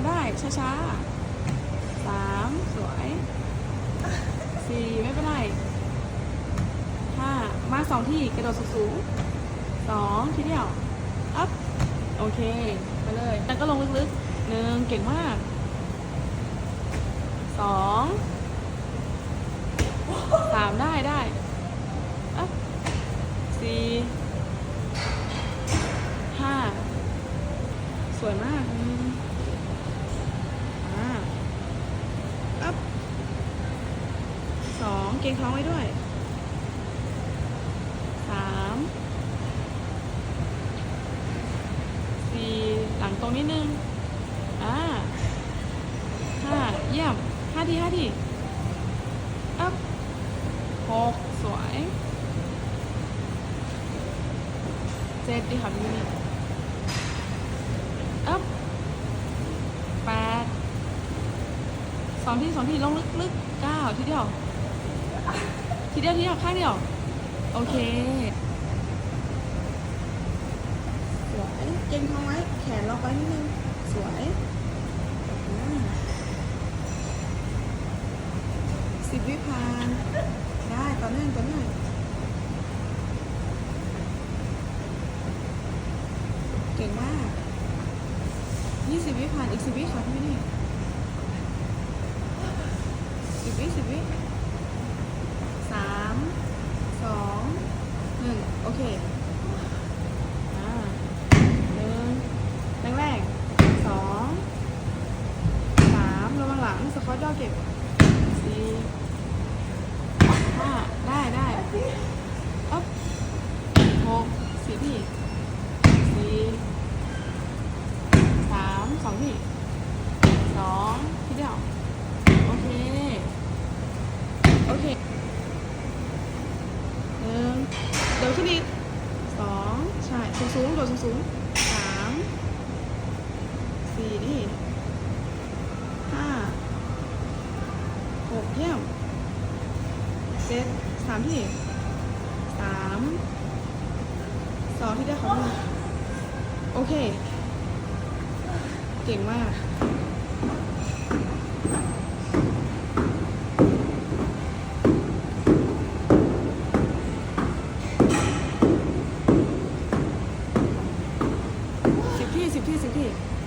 ำได้ ช้าๆสามสวยสี่ไม่เป็นไรห้ามาสองที่กระโดดสูงๆสองทีเดียวอัพโอเค ไปเลยแล้วก็ลงลึกๆหนึ่งเก่งมากสองสามได้ได้อัพสี่ห้าสวยมากอืมอ่าอัพสอง เกงท้องไว้ด้วยสามสี่หลังตรงนิดนึง อ่าห้าเยี่ยมห้าทีห้าทีอัพหกสวยเจ็ดดีค่ะพี่นี่อัพแปดสองที่สองที่ลงลึกๆเก้าทีเดียว ทีเดียวทีเดียวข้างเดียว โอเคสวยเก่งท้อไว้ แขนล็อกไว้นิดนึง สวยอ่าสิบวิพานได้ต่อเนื่องต่อเนื่องเก่งมากยี่สิบวิพานอีกสิบวิค่ะพี่นี่สิบวิสิบวิสามสองหนึ่งโอ เคอ่าหนึ่งแรกแรกสองสามระวังหลังสควอตย่อเก็บสี่ห้าได้ได้อ๊บหกสี่ที่สี่สามสองที่สองที่เดียวโอเค โอเคหนึ่งเดขึ้นอีกสองใช่สูงสูงโดดสูงสูงสามสี่นี่ห้าหกเยี่ยมเจ็ดสามที่สามสองที่ได้ของมึงโอเค เก่งมาก 对。